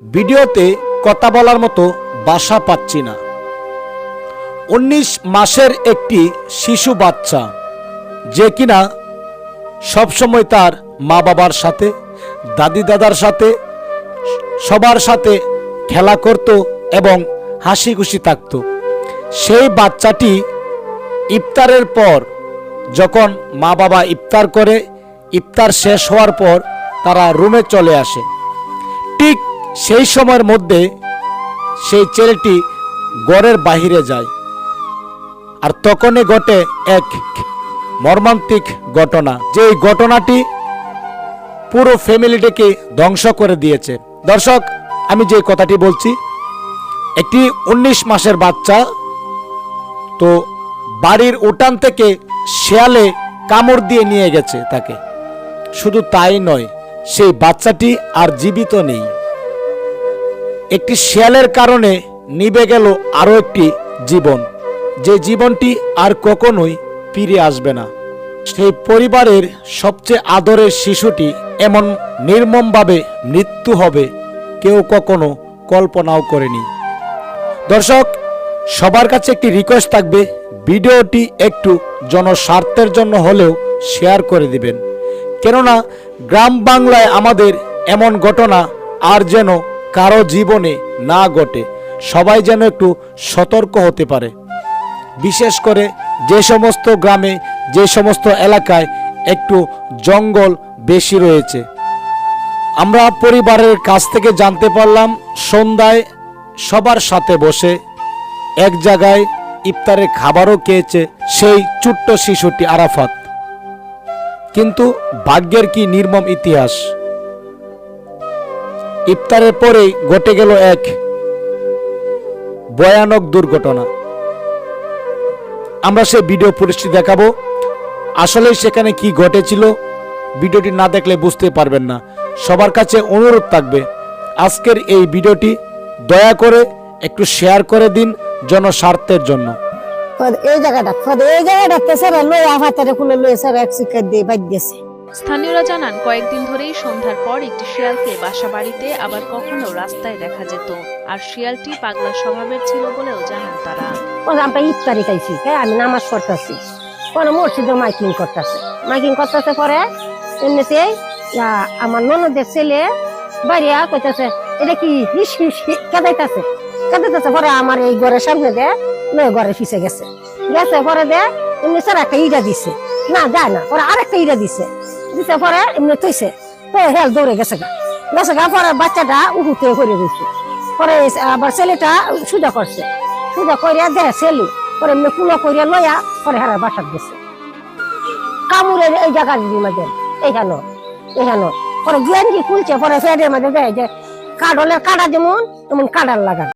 ভিডিওতে কথা বলার মতো বাসা পাচ্ছি না। উনিশ মাসের একটি শিশু বাচ্চা, যে কিনা সবসময় তার মা বাবার সাথে দাদি দাদার সাথে, সবার সাথে খেলা করত এবং হাসি খুশি থাকত। সেই বাচ্চাটি ইফতারের পর যখন মা বাবা ইফতার করে, ইফতার শেষ হওয়ার পর তারা রুমে চলে আসে। সেই সময়ের মধ্যে সেই ছেলেটি গড়ের বাহিরে যায়। আর তখনই ঘটে এক মর্মান্তিক ঘটনা। যে ঘটনাটি পুরো ফ্যামিলিটিকে ধ্বংস করে দিয়েছে। দর্শক, আমি যে কথাটি বলছি, একটি উনিশ মাসের বাচ্চা, তো বাড়ির উঠান থেকে শেয়ালে কামড় দিয়ে নিয়ে গেছে তাকে। শুধু তাই নয়, সেই বাচ্চাটি আর জীবিত নেই। একটি শেয়ালের কারণে নিবে গেল আরও একটি জীবন। যে জীবনটি আর কখনোই ফিরে আসবে না। সেই পরিবারের সবচেয়ে আদরের শিশুটি এমন নির্মমভাবে মৃত্যু হবে কেউ কখনো কল্পনাও করেনি। দর্শক, সবার কাছে একটি রিকোয়েস্ট থাকবে, ভিডিওটি একটু জনস্বার্থের জন্য হলেও শেয়ার করে দিবেন। কেননা, গ্রাম বাংলায় আমাদের এমন ঘটনা আর যেন কারও জীবনে না ঘটে, সবাই যেন একটু সতর্ক হতে পারে। বিশেষ করে যে সমস্ত গ্রামে, যে সমস্ত এলাকায় একটু জঙ্গল বেশি রয়েছে। আমরা পরিবারের কাছ থেকে জানতে পারলাম, সন্ধ্যায় সবার সাথে বসে এক জায়গায় ইফতারের খাবারও খেয়েছে সেই ছোট্ট শিশুটি আরাফাত। কিন্তু ভাগ্যের কি নির্মম ইতিহাস? ইফতারের পরেই ঘটে গেল এক ভয়ানক দুর্ঘটনা। আমরা সেই ভিডিও ফুটেজটি দেখাবো। আসলে সেখানে কি ঘটেছিল, ভিডিওটি না দেখলে বুঝতে পারবেন না। সবার কাছে অনুরোধ থাকবে, আজকের এই ভিডিওটি দয়া করে একটু শেয়ার করে দিন জনস্বার্থের জন্য। এই জায়গাটা এই জায়গাটা লই আফাতারে খুলে লই স্যার এক শিক্ষা দিয়ে বাদ দিয়েছে। স্থানীয়রা জানান, কয়েকদিন ধরেই সন্ধ্যার পর একটি শিয়ালকে বাসা বাড়িতে আবার কখনো রাস্তায় দেখা যেত। আর শিয়ালটি পাগলা স্বভাবের ছিল বলেও জানান তারা। আমরা হ্যাঁ আমি নামাজ মসজিদে মাইকিং করতেছে। মাইকিং করতেছে পরে এমনিতে আমার ননদের ছেলে বাড়িয়া কইতাছে, এটা কি হিস হিস কেদাইতাছে। কেদাইতাছে পরে আমার এই ঘরের সামনে দে, লয়ে ঘরে ফিসে গেছে। গেছে পরে দে, এমনি স্যার একটা ইটা দিছে। না, যায় না পরে আরেকটা ইটা দিছে। দিছে পরে এমনি তো হেল, দৌড়ে গেছে গা। গেছে গা, পরে বাচ্চাটা উহুতে করে দিছে পরে আবার ছেলেটা সুজা করছে। সুজা করিয়া দে, ছেলে। পরে এমনি কুলো করিয়া লইয়া পরে হেরার বাসাত গেছে। কামুরের এই জায়গা দিদি মধ্যে এইখানো পরে গিয়ানজি খুলছে, পরে ফেডের মধ্যে দেয় যে কাডলের কাটা যেমন, তেমন কাটার লাগা